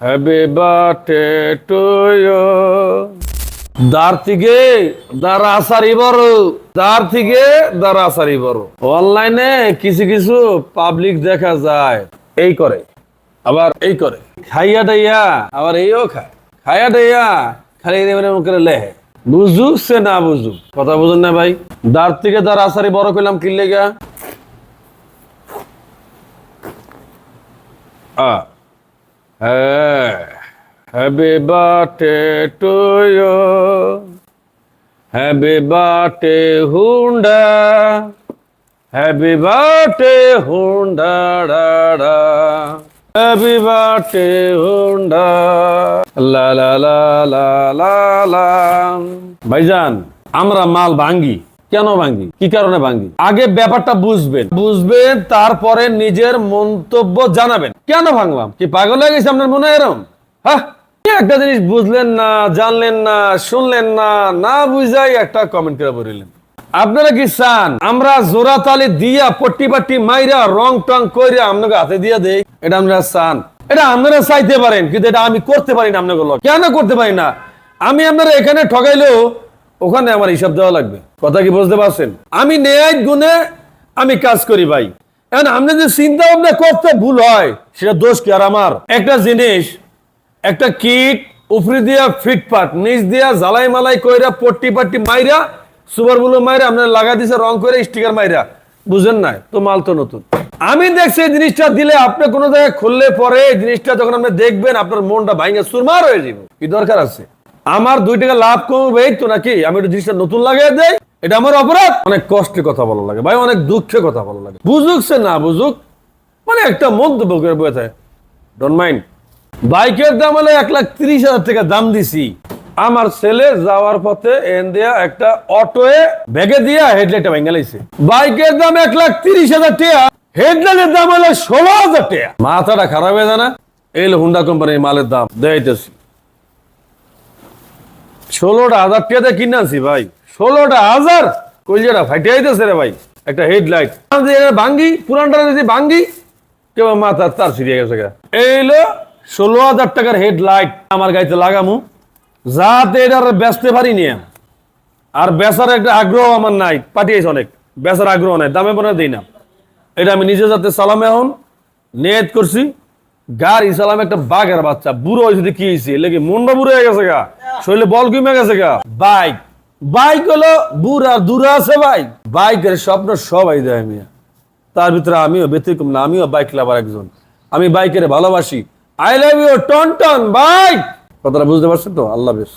Happy birthday to you দার থেকে দার আসারি বড়। দার থেকে দার আসারি বড়। অনলাইনে কিছু কিছু পাবলিক দেখা যায়। এই করে, আবার এই করে। খাইয়া টাইয়া আবার এইও খায়। খাইয়া টাইয়া খালি করে লেহে। বুঝুক সে না বুঝুক। কথা বুঝুন না ভাই। দার থেকে দার আসারি বড় করলাম কিনলে গা আ। Happy birthday to you. Happy birthday Honda. Happy birthday হুন্ডা, ডা ডা। হ্যাপি বার্থডে হুন্ডা। লা লা লা লা লা লা। ভাইজান, আমরা মাল ভাঙ্গি। কেন ভাঙ্গি? কি কারণে ভাঙ্গি? আগে ব্যাপারটা বুঝবেন। বুঝবেন, তারপরে নিজের মন্তব্য জানাবেন। কেন ভাঙলাম? কি পাগল হয়ে গেছে আপনার মনে এরম? হ্যাঁ? একটা জিনিস বুঝলেন না, জানলেন না, শুনলেন না না বুঝাই একটা কমেন্ট করে বলিলেন। আপনারা কি চান? আমরা জোড়া তালি দিয়া পট্টি পাট্টি মাইরা রং টং কইরা আপনাকে হাতে দিয়া দেই? এটা আপনারা চান? এটা আপনারা চাইতে পারেন, কিন্তু এটা আমি করতে পারি না আপনাকে। কেন করতে পারি না? আমি আপনারা এখানে ঠগাইলেও ওখানে আমার হিসাব দেওয়া লাগবে। কথা কি বুঝতে পারছেন? আমি ন্যায় গুণে আমি কাজ করি ভাই। আপনি যে চিন্তা ভাবনা করতে ভুল হয়, সেটা দোষ কি আর আমার? একটা জিনিস, একটা কিট উপরি দিয়া ফিটপাট নিচ দিয়া জ্বালাই মালাই কইরা পট্টি পাট্টি মাইরা, সুপার বুলো মাইরা, আপনার লাগা দিছে রং করে স্টিকার মাইরা। বুঝেন নাই? তো মাল তো নতুন। আমি দেখছি এই জিনিসটা দিলে আপনি কোনো জায়গায় খুললে পরে এই জিনিসটা যখন আপনি দেখবেন, আপনার মনটা ভাঙে সুরমার হয়ে যাবে কি দরকার আছে? আমার দুই টাকা লাভ কমবে এই তো নাকি? আমি একটু জিনিসটা নতুন লাগিয়ে দেই। এটা আমার অপরাধ। অনেক কষ্টে কথা ভালো লাগে ভাই, অনেক দুঃখে কথা ভালো লাগে। বুঝুক সে না বুঝুক মানে একটা মন্তব্য করে থাকে। ডোন্ট মাইন্ড বাইকের দাম হলো এক লাখ তিরিশ হাজার টাকা দাম দিছি। আমার ছেলে যাওয়ার পথে এন দিয়া একটা অটোয়ে ব্যাগে দিয়া হেডলাইটটা ভেঙে লাইছে। বাইকের দাম এক লাখ তিরিশ হাজার টাকা, হেডলাইটের দাম হলো ষোলো হাজার টাকা। মাথাটা খারাপ হয়ে যায় না? এই হুন্ডা কোম্পানির মালের দাম। দেখাইতেছি। ষোলোটা হাজার টাকাতে কিনে আনছি ভাই। ষোলোটা হাজার কইলেটা ফাইটে রে ভাই। একটা হেডলাইট। ভাঙ্গি পুরানটা যদি ভাঙ্গি, কেউ মাথা তার ছিড়িয়ে গেছে গা। এইলো ষোলো হাজার টাকার হেডলাইট আমার গাড়িতে লাগামু। যাতে এটা বেচতে পারি নিয়ে আর বেচার একটা আগ্রহ আমার নাই। পাঠিয়েছে অনেক। বেচার আগ্রহ নাই। দামে বনে দিই না। এটা আমি নিজে যাতে সালামে এখন নেট করছি। গাড়ি সালাম একটা বাঘের বাচ্চা। বুড়ো হয়েছে কি হয়েছে? লেগে মনটা বুড়ো হয়ে গেছে গা? শরীরে বল কমে গেছে গা। বাইক। বাইক হলো বুড়া দূরে আছে ভাই বাইকের স্বপ্ন সবাই দেয় মিয়া। তার ভিতরে আমিও ব্যতিক্রম না, আমিও বাইক লাভার একজন। আমি বাইকের ভালোবাসি। I love you ton ton, bike. কথাটা বুঝতে পারছেন তো? আল্লাহ বেশ